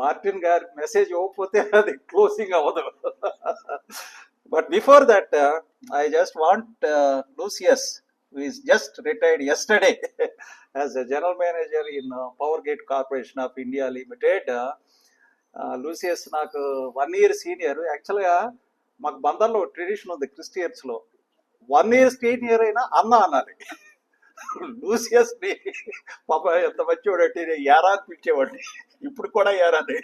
Martin గారి message ఇవ్వకపోతే అది క్లోజింగ్ అవ్వదు. But before that I just want Lucius is just retired yesterday as a general manager in power grid corporation of India limited Lucius నాకు one year senior యాక్చువల్గా మాకు బందర్లో tradition ఉంది క్రిస్టియన్స్లో one year senior అయినా అన్న అనాలి. లూసియస్ని పాప ఎంత మంచివాడంటే నేను యారా అని పిలిచేవాడిని ఇప్పుడు కూడా యారాని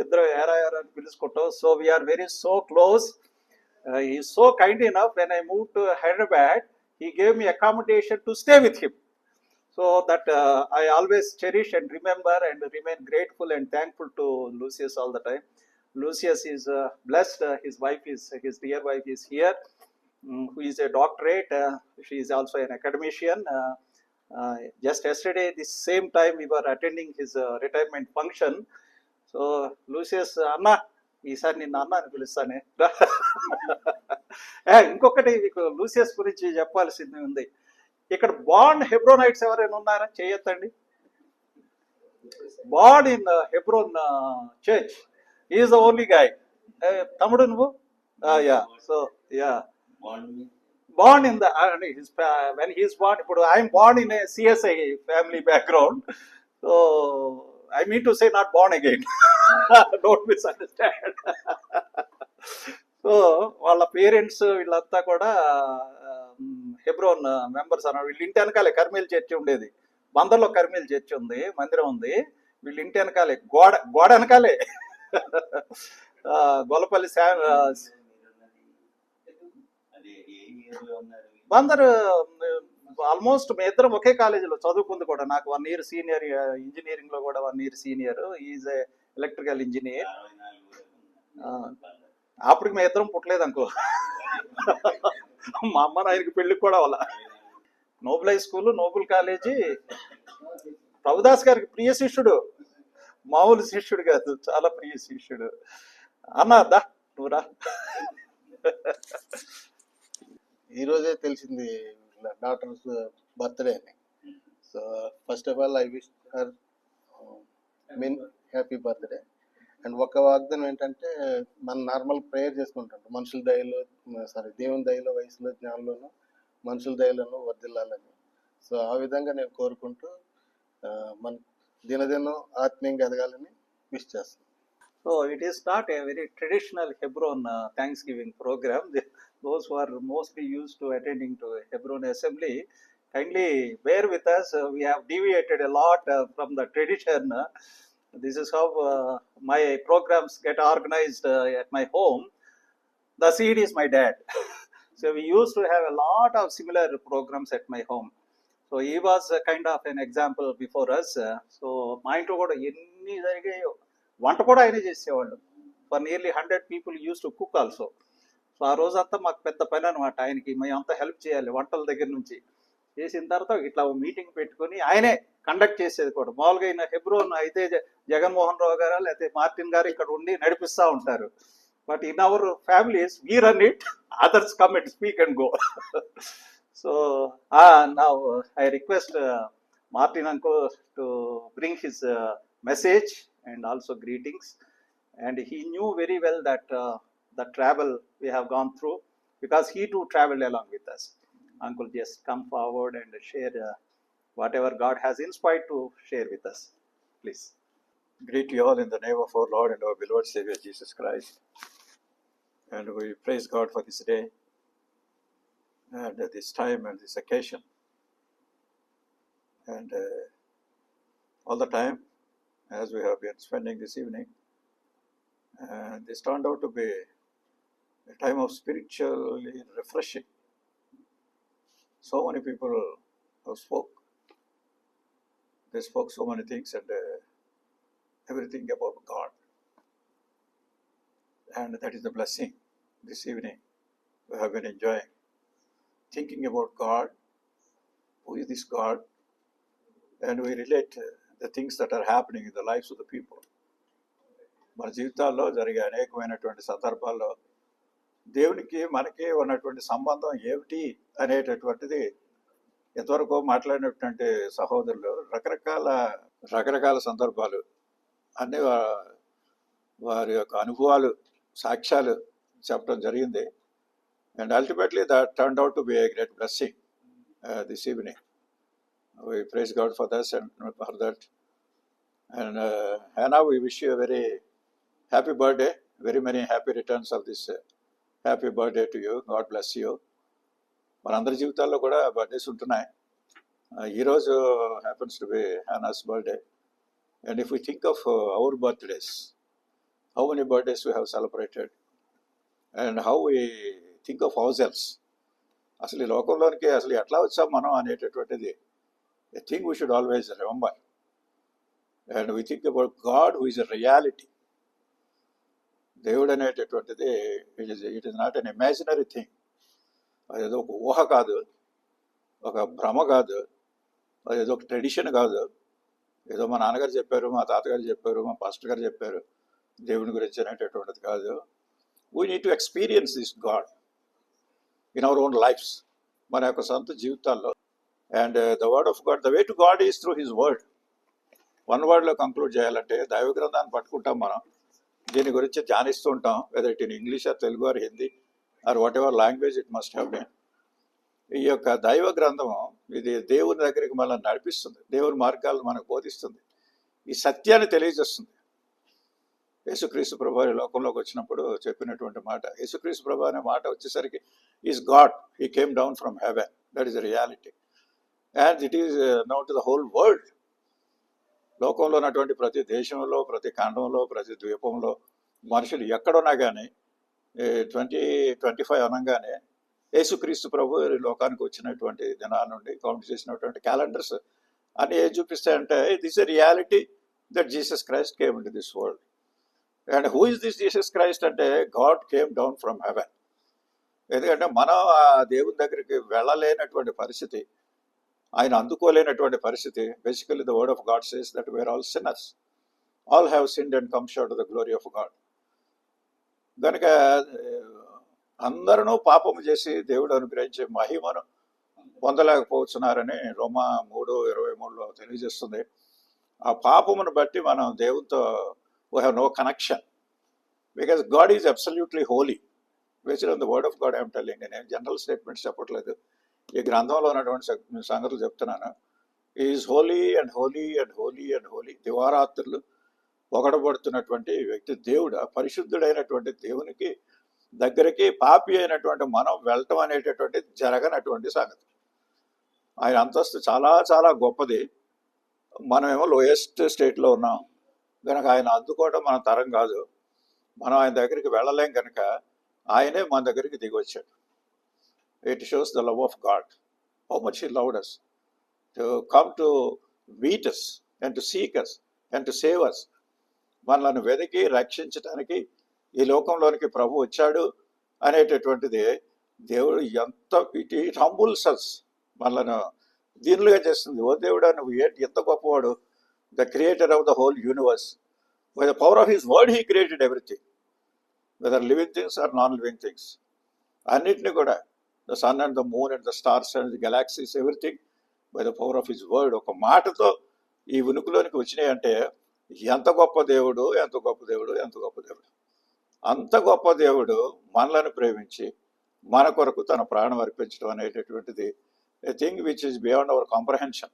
ఇద్దరం యారా యారా అని పిలుచుకుంటాం. So we are very so close he so kind enough when I move to Hyderabad he gave me accommodation to stay with him so that I always cherish and remember and remain grateful and thankful to Lucius all the time Lucius is blessed his wife is his dear wife is here is who is a doctorate. Uh, she is also an academician. Uh, uh, just yesterday, the same time, we were attending his uh, retirement function. So, Lucius, Anna, ఈసారి నిన్న అన్న అని పిలుస్తానే ఇంకొకటి మీకు Lucius గురించి చెప్పాల్సింది ఉంది ఇక్కడ బాండ్ హెబ్రోనైట్స్ ఎవరైనా ఉన్నారా చేయొద్దండి bond in Hebron church is the only guy తమ్ముడు నువ్వు యా సో యా బాండ్ ఇన్ the uh, his ఇప్పుడు I'm bond in CSI family family background. So I mean to not bond born again. Miss misunderstand. So వాళ్ళ parents వీళ్ళంతా కూడా um, Hebron members అన్నారు. వీళ్ళ ఇంటి వెనకాలే కర్మేల్ చర్చి ఉండేది. బందర్లో కర్మేల్ చర్చి ఉంది మందిరం ఉంది. వీళ్ళ ఇంటి వెనకాలే గోడ గోడ వెనకాలే. గొల్లపల్లి శా బందర్ ఆల్మోస్ట్ మీ ఇద్దరం ఒకే కాలేజీలో చదువుకుంది కూడా. నాకు వన్ ఇయర్ సీనియర్ ఇంజనీరింగ్లో కూడా one year senior. Is electrical engineer అప్పటికి మీ ఇద్దరం పుట్టలేదు అనుకో. మా అమ్మ నాయనకి పెళ్ళికి కూడా వాళ్ళ Noble high school Noble college. Prabhudas గారికి ప్రియ శిష్యుడు. మామూలు శిష్యుడు కాదు చాలా ప్రియ శిష్యుడు. అన్న దా నువ్వు రా. ఈరోజే తెలిసింది డాక్టర్స్ బర్త్డే అని. So first of all I wish her mean happy birthday and ఒక వాగ్దానం ఏంటంటే మనం నార్మల్ ప్రేయర్ చేసుకుంటాం మనుషుల దయలో సారీ దేవుని దయలో వయసులో జ్ఞానంలోనూ మనుషుల దయలోనూ వర్దిల్లాలని సో ఆ విధంగా నేను కోరుకుంటూ మన దినదినం ఆత్మీయంగా ఎదగాలని విష్ చేస్తాను so it is not a very traditional Hebron thanksgiving program Those who are mostly used to attending to Hebron Assembly, kindly bear with us. We have deviated a lot from the tradition. This is how my programs get organized at my home. The seed is my dad. so we used to have a lot of similar programs at my home. So he was kind of an example before us so మా ఇంట్లో కూడా ఎన్ని జరిగాయో వంట కూడా ఆయనే చేసేవాళ్ళు for nearly hundred people use to cook also so ఆ రోజంతా మాకు పెద్ద పని అనమాట ఆయనకి మేము అంతా హెల్ప్ చేయాలి వంటల దగ్గర నుంచి. చేసిన తర్వాత ఇట్లా మీటింగ్ పెట్టుకొని ఆయనే కండక్ట్ చేసేది కూడా. మామూలుగా ఈయన హెబ్రోన్ అయితే జగన్మోహన్ రావు గారు లేకపోతే మార్టిన్ గారు ఇక్కడ ఉండి నడిపిస్తూ ఉంటారు. But in our families we run it others come it speak and go so నా I request Martin uncle to bring his message and also greetings and he knew very well that the travel we have gone through because he too traveled along with us. Uncle, just come forward and share uh, whatever God has inspired to share with us. Please. Greet you all in the name of our Lord and our beloved Savior Jesus Christ. And we praise God for this day and this time and this occasion. And uh, all the time, as we have been spending this evening, and this turned out to be a time of spiritually refreshing. So many people have spoke. They spoke so many things and uh, everything about God. And that is the blessing this evening we have been enjoying. Thinking about God, who is this God, and we relate uh, the things that are happening in the lives of the people. మన జీవితాల్లో జరిగే అనేకమైనటువంటి సందర్భాల్లో దేవునికి మనకి ఉన్నటువంటి సంబంధం ఏమిటి అనేటటువంటిది ఇంతవరకు మాట్లాడినటువంటి సహోదరులు రకరకాల రకరకాల సందర్భాలు అన్ని వారి యొక్క అనుభవాలు సాక్ష్యాలు చెప్పడం జరిగింది and ultimately that turn out to be a great blessing this evening we praise God for this and for that. And uh, Hannah, we wish you a very happy birthday. Very many happy returns of this uh, happy birthday to you. God bless you. మనందరి జీవితాల్లో కూడా birthdays ఉంటున్నాయి Uh, ఈరోజు happens to be Hannah's birthday and if you think of our birthdays how many birthdays we have celebrated and how we think of house else అసలు ఈ లోకంలోనికి అసలు ఎట్లా వచ్చాం మనం అనేటటువంటిది a thing we should always remember. And we think about God who is a reality. దేవుడు అనేటటువంటిది it is it is not an imaginary thing అదేదో ఒక ఊహ కాదు. ఒక భ్రమ కాదు. అదేదో ఒక ట్రెడిషన్ కాదు. ఏదో మా నాన్నగారు చెప్పారు మా తాతగారు చెప్పారు మా పాస్టర్ గారు చెప్పారు. దేవుని గురించి అనేటటువంటిది కాదు. We need to experience this God in our own lives మన యొక్క సొంత జీవితాల్లో. And the word of God the way to God is through his word one వర్డ్లో conclude చేయాలంటే దైవ గ్రంథాన్ని పట్టుకుంటాం మనం. దీని గురించి ధ్యానిస్తూ ఉంటాం whether it in English or Telugu or Hindi or whatever language it must have been ఈ యొక్క దైవ గ్రంథము ఇది దేవుని దగ్గరికి మనల్ని నడిపిస్తుంది దేవుని మార్గాలను మనకు బోధిస్తుంది. ఈ సత్యాన్ని తెలియజేస్తుంది. యేసుక్రీస్తు ప్రభు లోకంలోకి వచ్చినప్పుడు చెప్పినటువంటి మాట యేసుక్రీస్తు ప్రభు అనే మాట వచ్చేసరికి is God he came down from heaven that is reality and it is now to the whole world లోకంలో ఉన్నటువంటి ప్రతి దేశంలో ప్రతి ఖండంలో ప్రతి ద్వీపంలో మనుషులు ఎక్కడున్నా కానీ ట్వంటీ ట్వంటీ ఫైవ్ అనగానే యేసుక్రీస్తు ప్రభు లోకానికి వచ్చినటువంటి దినాల నుండి కౌంట్ చేసినటువంటి క్యాలెండర్స్ అని ఏం చూపిస్తాయంటే this a reality that Jesus Christ came in this world and who is this Jesus Christ అంటే God came down from heaven ఎందుకంటే మనం ఆ దేవుని దగ్గరికి వెళ్ళలేనటువంటి పరిస్థితి ఆయన అందుకోలేనటువంటి పరిస్థితి. Basically the word of God says that where all sinners all have sinned and come short the glory of God కనుక అందరూ పాపము చేసి దేవుడు అనుగ్రహించే మహిమను పొందలేకపోతున్నారని రోమా మూడు ఇరవై మూడులో తెలియజేస్తుంది. ఆ పాపమును బట్టి మనం దేవునితో we have no connection because God is absolutely holy based on the word of God I'm telling నేను జనరల్ స్టేట్మెంట్స్ చెప్పట్లేదు. ఈ గ్రంథంలో ఉన్నటువంటి సంగతులు చెప్తున్నాను. Is holy and holy and holy and holy దివారాత్రులు పొగడబడుతున్నటువంటి వ్యక్తి దేవుడు పరిశుద్ధుడైనటువంటి దేవునికి దగ్గరికి పాపి అయినటువంటి మనం వెళ్ళటం అనేటటువంటి జరగనటువంటి సంగతి. ఆయన అంతస్తు చాలా చాలా గొప్పది. మనమేమో లోయెస్ట్ స్టేట్లో ఉన్నాం. కనుక ఆయన అందుకోవడం మన తరం కాదు. మనం ఆయన దగ్గరికి వెళ్ళలేం కనుక ఆయనే మన దగ్గరికి దిగి వచ్చాడు. It shows the love of God, how much He loved us, to come to meet us and to seek us and to save us. మనల్ని వెతికి రక్షించడానికి ఈ లోకంలోనికి ప్రభు వచ్చాడు అనేటటువంటిది దేవుడు ఎంత ఇట్ ఇట్ హంబుల్స్ అస్ మనల్ని దీనిలుగా చేస్తుంది? ఓ దేవుడా నువ్వు ఏంటి ఎంత గొప్పవాడు? The creator of the whole universe by the power of his word he created everything whether living things or non living things అన్నిటిని కూడా the sun and the moon and the stars and the galaxies everything by the power of his word. ఒక మాటతో ఈ ఉనికిలోనికి వచ్చినాయి అంటే ఎంత గొప్ప దేవుడు ఎంత గొప్ప దేవుడు ఎంత గొప్ప దేవుడు. అంత గొప్ప దేవుడు మనలను ప్రేమించి మన కొరకు తన ప్రాణం అర్పించడం అనేటటువంటిది a thing which is beyond our comprehension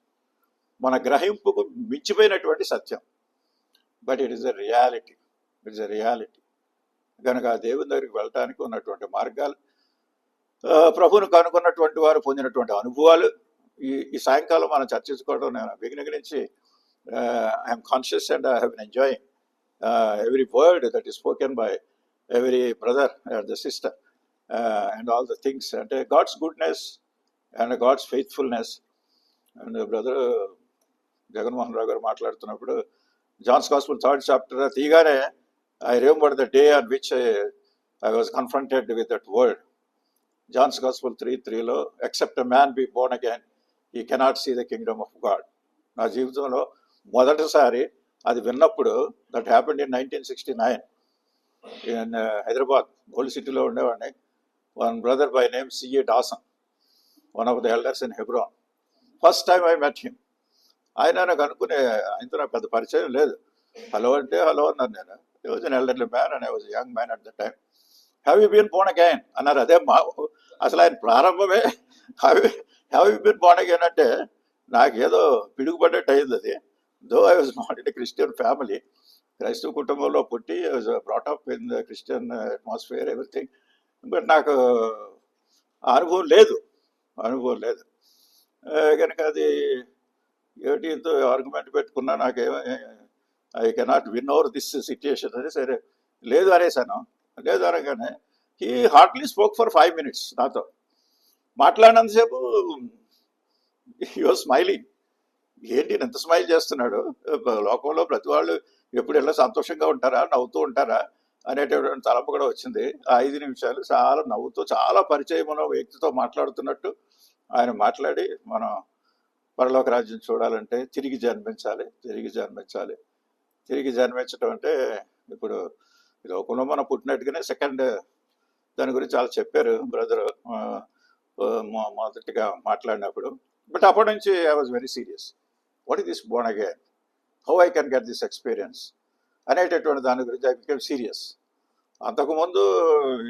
మన గ్రహింపుకు మించిపోయినటువంటి సత్యం. But it is a reality it is a reality కనుక ఆ దేవుని దగ్గరికి వెళ్ళటానికి ఉన్నటువంటి మార్గాలు ప్రభువును కనుగొన్నటువంటి వారు పొందినటువంటి అనుభవాలు. ఈ ఈ సాయంకాలం మనం చర్చించుకోవడం నేను బిగినింగ్ నుంచి I'm conscious and I have enjoying every word that is spoken by every brother and the sister and all the things అంటే God's goodness and God's faithfulness and brother Jaganmohan Rao గారు మాట్లాడుతున్నప్పుడు John's gospel third chapter తీయగానే I remember the day on which I was confronted with that word John's gospel three త్రీలో except a man be born again he cannot see the kingdom of God నా జీవితంలో మొదటిసారి అది విన్నప్పుడు that happened in nineteen sixty nine in Hyderabad gold సిటీలో ఉండేవాడిని. One brother by name CA Dawson one of the elders in Hebron first time I met him ఆయన నాకు అనుకునే ఆయనతో నాకు పెద్ద పరిచయం లేదు. హలో అంటే హలో అన్నాను నేను. He was an elderly man and I was young man at the time have you been born again అన్నారు. అదే మా అసలు ఆయన ప్రారంభమే have have you been born again అంటే నాకేదో పిడుగుపడ్డట్టు అయింది అది. Though I was not in Christian family. క్రైస్తవ కుటుంబంలో పుట్టి brought up in the Christian atmosphere everything. But నాకు అనుభవం లేదు. అనుభవం లేదు. కనుక అది ఏటీతో ఆర్గ్యుమెంట్ పెట్టుకున్నా నాకేమో I cannot win over this situation అని సరే లేదు అనేసాను. లేదు అనగానే he heartly spoke for five minutes నాతో. మాట్లాడినంతసేపు యువర్ స్మైలింగ్ ఏంటి ఎంత స్మైల్ చేస్తున్నాడు? లోకంలో ప్రతి వాళ్ళు ఎప్పుడు ఎలా సంతోషంగా ఉంటారా? నవ్వుతూ ఉంటారా? అనేటటువంటి తలపు కూడా వచ్చింది. ఆ ఐదు నిమిషాలు చాలా నవ్వుతూ చాలా పరిచయం ఉన్న వ్యక్తితో మాట్లాడుతున్నట్టు ఆయన మాట్లాడి మనం పరలోక రాజ్యం చూడాలంటే తిరిగి జన్మించాలి తిరిగి జన్మించాలి. తిరిగి జన్మించడం అంటే ఇప్పుడు లోకంలో మనం పుట్టినట్టుగానే సెకండ్ దాని గురించి చాలా చెప్పారు బ్రదర్ మొదటిగా మాట్లాడినప్పుడు. బట్ అప్పటి నుంచి I was very serious. What is this born again? How I can get this experience? అనేటటువంటి దాని గురించి ఐ బికెమ్ సీరియస్. అంతకుముందు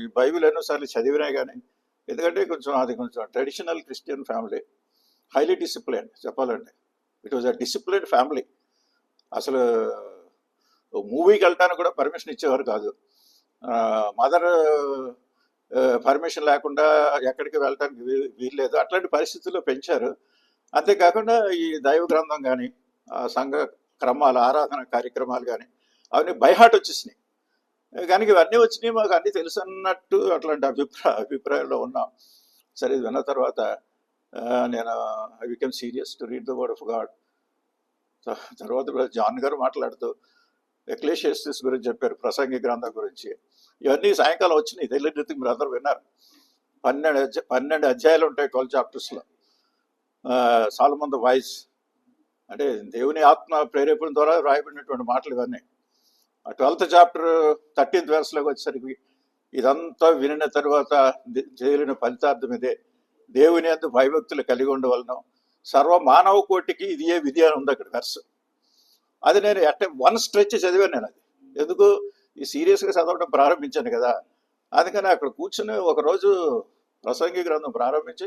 ఈ బైబిల్ ఎన్నోసార్లు చదివినా కానీ ఎందుకంటే కొంచెం అది కొంచెం traditional Christian family highly discipline చెప్పాలంటే. It was a discipline family. అసలు మూవీకి వెళ్ళటానికి కూడా పర్మిషన్ ఇచ్చేవారు కాదు. మదర్ పర్మిషన్ లేకుండా ఎక్కడికి వెళ్ళటానికి వీ- వీల్లేదు. అట్లాంటి పరిస్థితుల్లో పెంచారు. అంతేకాకుండా ఈ దైవ గ్రంథం కానీ సంఘ క్రమాలు ఆరాధన కార్యక్రమాలు కానీ అవన్నీ బైహాట్ వచ్చేసినాయి. కానీ ఇవన్నీ వచ్చినాయి మాకు అన్నీ తెలుసు అన్నట్టు అట్లాంటి అభిప్రాయ అభిప్రాయంలో ఉన్నాం. సరే ఇది విన్న తర్వాత నేను I become serious to read the word of God. తర్వాత జాన్ గారు మాట్లాడుతూ ఎక్లేషియస్ గురించి చెప్పారు ప్రసంగి గ్రంథం గురించి. ఇవన్నీ సాయంకాలం వచ్చినాయి తెలియదు మీరు అందరూ విన్నారు. పన్నెండు పన్నెండు అధ్యాయాలు ఉంటాయి ట్వెల్వ్ చాప్టర్స్లో సాల్మంద వాయిస్ అంటే దేవుని ఆత్మ ప్రేరేపణ ద్వారా రాయబడినటువంటి మాటలు ఇవన్నీ. ఆ ట్వెల్త్ చాప్టర్ థర్టీన్త్ వెర్స్లోకి వచ్చేసరికి ఇదంతా వినిన తర్వాత ది- చేయలిన ఫలితార్థం ఇదే. దేవుని అందు భయభక్తులు కలిగి ఉండవలను. సర్వ మానవ కోటికి ఇది ఏ విధి అని ఉంది అక్కడ వెర్స్. అది నేను అట్టే వన్ స్ట్రెచ్ చదివాను నేను అది. ఎందుకు? ఈ సీరియస్గా చదవడం ప్రారంభించాను కదా. అందుకని అక్కడ కూర్చుని ఒకరోజు ప్రసంగి గ్రంథం ప్రారంభించి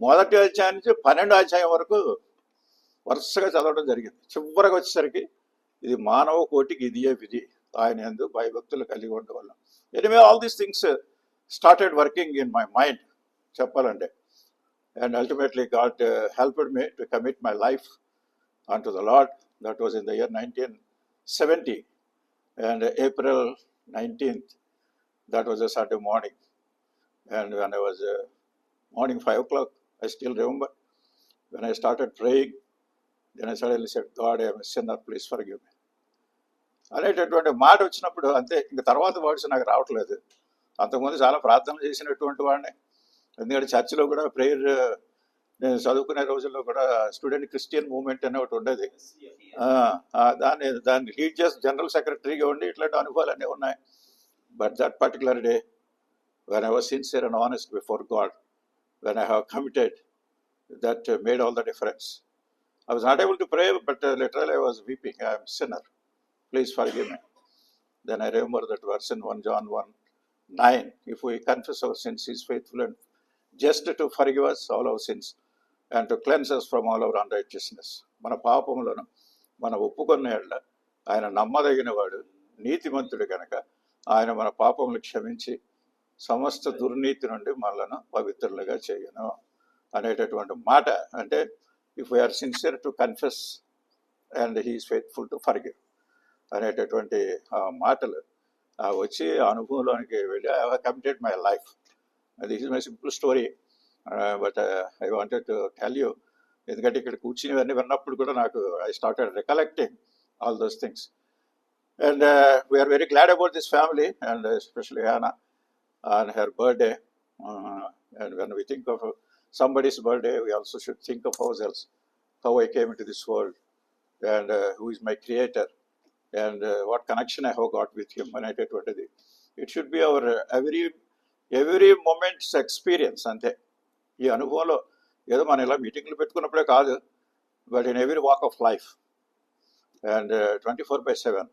మొదటి అధ్యాయం నుంచి పన్నెండు అధ్యాయం వరకు వరుసగా చదవడం జరిగింది. చివరికి వచ్చేసరికి ఇది మానవ కోటికి ఇదియే విధి. ఆయన ఎందు భయభక్తులు కలిగి ఉండవల్ల anyway all these things started working in my mind చెప్పాలంటే. And ultimately God helped me to commit my life and to the Lord that was in the year nineteen seventy and April nineteenth that was a Saturday morning and when I was morning five o'clock I still remember when I started praying, then I suddenly said, God, I am a sinner, please forgive me. అనేటటువంటి మాట వచ్చినప్పుడు అంతే ఇంక తర్వాత words నాకు రావట్లేదు. అంతకుముందు చాలా ప్రార్థన చేసినటువంటి వాడిని. ఎందుకంటే చర్చిలో కూడా ప్రేయర్ నేను చదువుకునే రోజుల్లో కూడా స్టూడెంట్ క్రిస్టియన్ మూవ్మెంట్ అనే ఒకటి ఉండేది ఆ, ఆ, దాన్ని దాన్ని లీడ్ చేసి జనరల్ సెక్రటరీగా ఉండి ఇట్లాంటి అనుభవాలు అన్నీ ఉన్నాయి but that particular day when I was sincere and honest before God when I have committed that uh, made all the difference. I was not able to pray, but uh, literally I was weeping. I am sinner. Please forgive me. Then I remember that verse in 1 John 1 9. If we confess our sins, He is faithful and just to forgive us all and to cleanse us from all us from మన పాపములను మన ఒప్పుకున్న ఏళ్ళ ఆయన నమ్మదగిన వాడు నీతిమంతుడు కనుక ఆయన మన పాపములు క్షమించి సమస్త దుర్నీతి నుండి మనలను పవిత్రులుగా చేయను అనేటటువంటి మాట. అంటే if we are sincere to confess and he is faithful to forgive అనేటటువంటి మాటలు వచ్చి ఆ అనుభవంలోనికి వెళ్ళి I committed my life this is my simple story But I wanted to tell you ఎందుకంటే ఇక్కడ కూర్చుని ఇవన్నీ విన్నప్పుడు కూడా నాకు I started recollecting all those things and we're very glad about this family and especially Hannah on her birthday. Uh, and when we think of somebody's birthday, we also should think of ourselves, how I came into this world, and uh, who is my creator, and uh, what connection I have got with him when I did what I did. It should be our uh, every every moment's experience అంతే ఈ అనుభవంలో ఏదో మనం ఇలా మీటింగ్లు పెట్టుకున్నప్పుడే కాదు but in every walk of life and twenty four by seven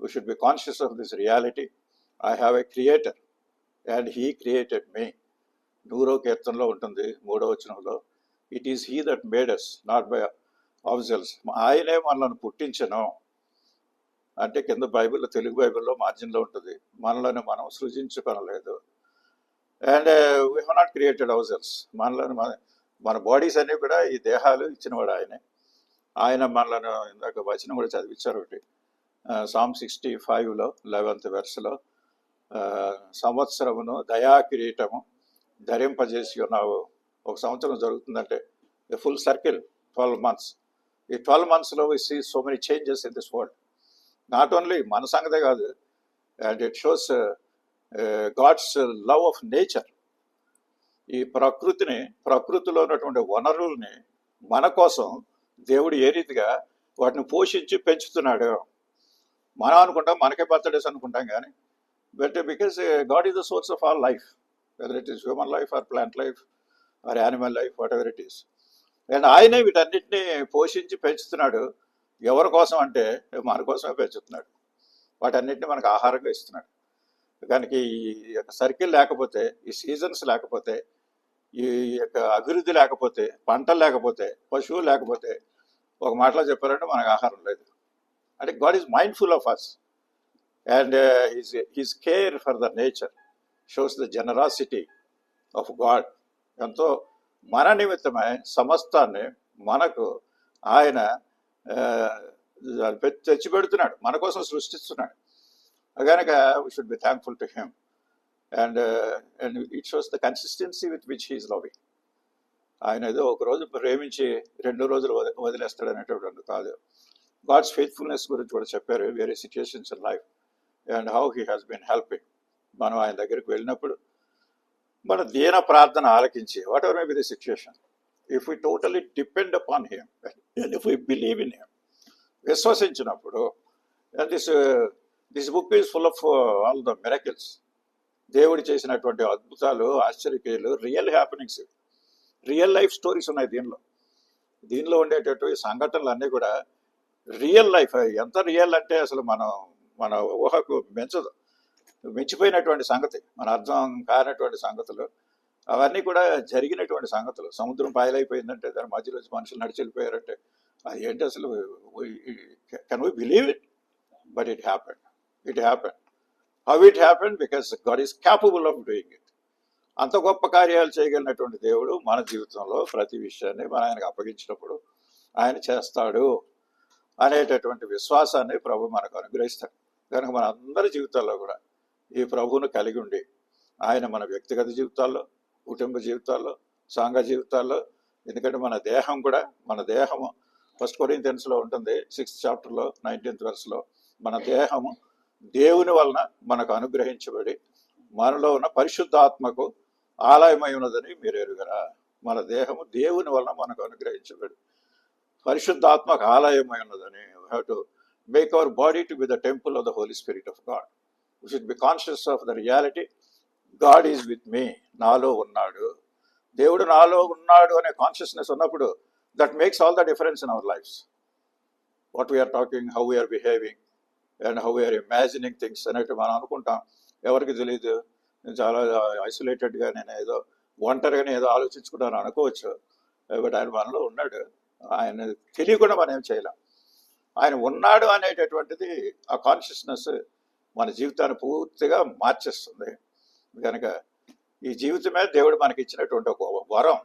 we should be conscious of this reality. I have a creator and he created me. నూరో కీర్తనలో ఉంటుంది మూడో వచనంలో it is he that made us not by ourselves ఆయనే మనల్ని పుట్టించను. అంటే కింద బైబిల్లో తెలుగు బైబిల్లో మార్జిన్లో ఉంటుంది మనలోనే మనం సృజించుకొనలేదు and we have not created ourselves మనలోని మన మన బాడీస్ అన్నీ కూడా ఈ దేహాలు ఇచ్చినవాడు ఆయనే. ఆయన మనలను ఇందాక వచనం కూడా చదివించారు ఒకటి. సామ్ సిక్స్టీ ఫైవ్లో లెవెన్త్ వెర్స్లో సంవత్సరమును దయా కిరీటము ధరింపజేసి ఉన్నావు ఒక సంవత్సరం జరుగుతుందంటే ఫుల్ సర్కిల్ ట్వెల్వ్ మంత్స్ ఈ ట్వెల్వ్ మంత్స్లో we see so many changes in this world not only మన సంగతే కాదు and it shows God's love of nature ఈ ప్రకృతిని ప్రకృతిలో ఉన్నటువంటి వనరుల్ని మన కోసం దేవుడు ఏ రీతిగా వాటిని పోషించి పెంచుతున్నాడు మనం అనుకుంటాం మనకే బర్త్డేస్ అనుకుంటాం కానీ but because God is the source of all life whether it is human life or plant life or animal life whatever it is and ఆయనే వీటన్నిటిని పోషించి పెంచుతున్నాడు. ఎవరి కోసం అంటే మన కోసమే పెంచుతున్నాడు. వాటన్నిటిని మనకు ఆహారంగా ఇస్తున్నాడు. దానికి ఈ యొక్క సర్కిల్ లేకపోతే ఈ సీజన్స్ లేకపోతే ఈ యొక్క అభివృద్ధి లేకపోతే పంటలు లేకపోతే పశువులు లేకపోతే ఒక మాటలో చెప్పారంటే మనకు ఆహారం లేదు. అంటే God is mindful of us and his his care for the nature shows the generosity of God ఎంతో మన నిమిత్తమై సమస్తాన్ని మనకు ఆయన uh, తెచ్చి పెడుతున్నాడు తెచ్చిపెడుతున్నాడు. మన కోసం సృష్టిస్తున్నాడు. కనుక we should be thankful to him and and it shows the consistency with which he's loving ఆయన ఏదో ఒక రోజు ప్రేమించి రెండు రోజులు వద వదిలేస్తాడు అనేటటువంటి కాదు. గాడ్స్ ఫెయిత్ఫుల్నెస్ గురించి కూడా చెప్పారు. వేరే situations in life and how he has been helping మనం ఆయన దగ్గరికి వెళ్ళినప్పుడు మన దీన ప్రార్థన ఆలకించి whatever may be the situation if we totally depend upon him and if we believe in him విశ్వసించినప్పుడు this this book is full of all the miracles దేవుడు చేసినటువంటి అద్భుతాలు ఆశ్చర్యక్రియలు real happenings real life stories ఉన్నాయి దీనిలో. దీనిలో ఉండేటటువంటి సంఘటనలు అన్నీ కూడా రియల్ లైఫ్ ఎంత రియల్ అంటే అసలు మనం మన ఊహకు మించదు. మించిపోయినటువంటి సంగతి మన అర్థం కానటువంటి సంగతులు అవన్నీ కూడా జరిగినటువంటి సంగతులు. సముద్రం పాయలైపోయిందంటే దాని మధ్యలో మనుషులు నడిచి వెళ్ళిపోయారంటే అది ఏంటి అసలు can we believe it but it happen it happen how it happen because God is capable of doing it అంత గొప్ప కార్యాలు చేయగలిగినటువంటి దేవుడు మన జీవితంలో ప్రతి విషయాన్ని మన ఆయనకు అప్పగించినప్పుడు ఆయన చేస్తాడు అనేటటువంటి విశ్వాసాన్ని ప్రభు మనకు అనుగ్రహిస్తాడు. కనుక మన అందరి జీవితాల్లో కూడా ఈ ప్రభువును కలిగి ఉండి ఆయన మన వ్యక్తిగత జీవితాల్లో కుటుంబ జీవితాల్లో సాంఘ జీవితాల్లో ఎందుకంటే మన దేహం కూడా మన దేహము ఫస్ట్ కొరింతెన్స్లో ఉంటుంది సిక్స్త్ చాప్టర్లో నైన్టీన్త్ వర్స్లో మన దేహము దేవుని వలన మనకు అనుగ్రహించబడి మనలో ఉన్న పరిశుద్ధాత్మకు ఆలయమై ఉన్నదని మీరు ఎరుగరా? మన దేహము దేవుని వలన మనకు అనుగ్రహించబడి పరిశుద్ధాత్మకు ఆలయమై ఉన్నదని. Have to make our body to be the temple of the Holy Spirit of God we should be conscious of the reality God is with me నాలో ఉన్నాడు. దేవుడు నాలో ఉన్నాడు అనే కాన్షియస్నెస్ ఉన్నప్పుడు that makes all the difference in our lifes what we are talking how we are behaving and how we are imagining things అనేవి మనం అనుకుంటాం. ఎవరికి తెలియదు నేను చాలా ఐసోలేటెడ్గా నేను ఏదో ఒంటరిగానే ఏదో ఆలోచించుకుంటాను అనుకోవచ్చు. బట్ ఆయన మనలో ఉన్నాడు. ఆయన తెలియకుండా మనం ఏం చేయలేం. ఆయన ఉన్నాడు అనేటటువంటిది ఆ కాన్షియస్నెస్ మన జీవితాన్ని పూర్తిగా మార్చేస్తుంది. కనుక ఈ జీవితమే దేవుడు మనకి ఇచ్చినటువంటి ఒక వరం.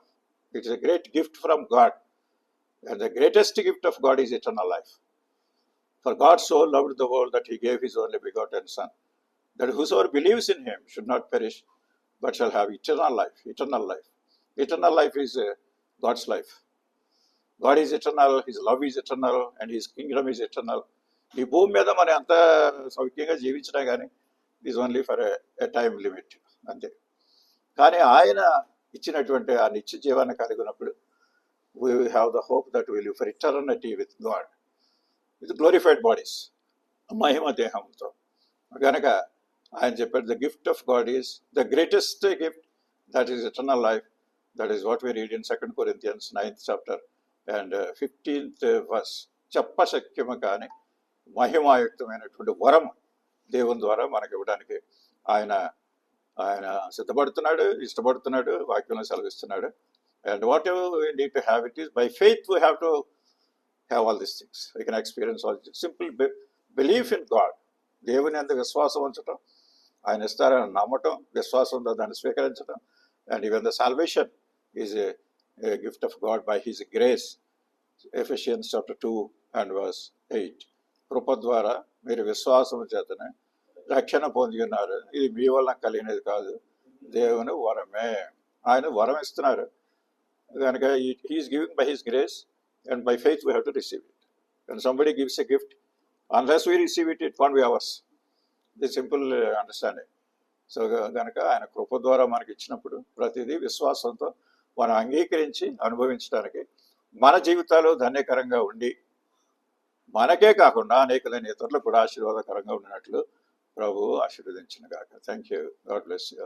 It's a great gift from God and the greatest gift of God is eternal life for God so loved the world that he gave his only begotten son that whosoever believes in him should not perish but shall have eternal life eternal life eternal life is God's life God is eternal his love is eternal and his kingdom is eternal ఈ భూమి మీద మనం ఎంత సౌఖ్యంగా జీవించినా కానీ is only for a time limit అంతే. కానీ ఆయన ఇచ్చినటువంటి ఆ నిత్య జీవాన్ని కలిగినప్పుడు we have the hope that will you for eternity with God with glorified bodies మహిమ దేహంతో కనుక ఆయన చెప్పారు the gift of God is the greatest gift that is eternal life that is what we read in second Corinthians ninth chapter and fifteenth verse చెప్పశక్యము కానీ మహిమాయుక్తమైనటువంటి వరం దేవుని ద్వారా మనకి ఇవ్వడానికి ఆయన ఆయన సిద్ధపడుతున్నాడు ఇష్టపడుతున్నాడు వాక్యంలో సెలవిస్తున్నాడు. And whatever we need to have it is by faith we have to have all this things we can experience all simple belief in God దేవుని అంత విశ్వాసం ఉంచటం ఆయన ఇస్తారని నమ్మటం విశ్వాసంతో దాన్ని స్వీకరించడం and even the salvation is a gift of God by his grace Ephesians chapter two and verse eight కృప ద్వారా మీరు విశ్వాసం చేతనే రక్షణ పొంది ఉన్నారు ఇది మీ వల్ల కలిగినది కాదు. దేవుని వరమే. ఆయన వరం ఇస్తున్నారు. కనుక he is giving by his grace and by faith we have to receive it and somebody gives a gift unless we receive it, it won be ours the simple understanding so కనుక ఆయన కృప ద్వారా మనకి ఇచ్చినప్పుడు ప్రతిదీ విశ్వాసంతో మనం అంగీకరించి అనుభవించడానికి మన జీవితాలు ధన్యకరంగా ఉండి మనకే కాకుండా అనేకలైన ఇతరులకు కూడా ఆశీర్వాదకరంగా ఉన్నట్లు ప్రభు ఆశీర్వదించిన గాక. Thank you God bless you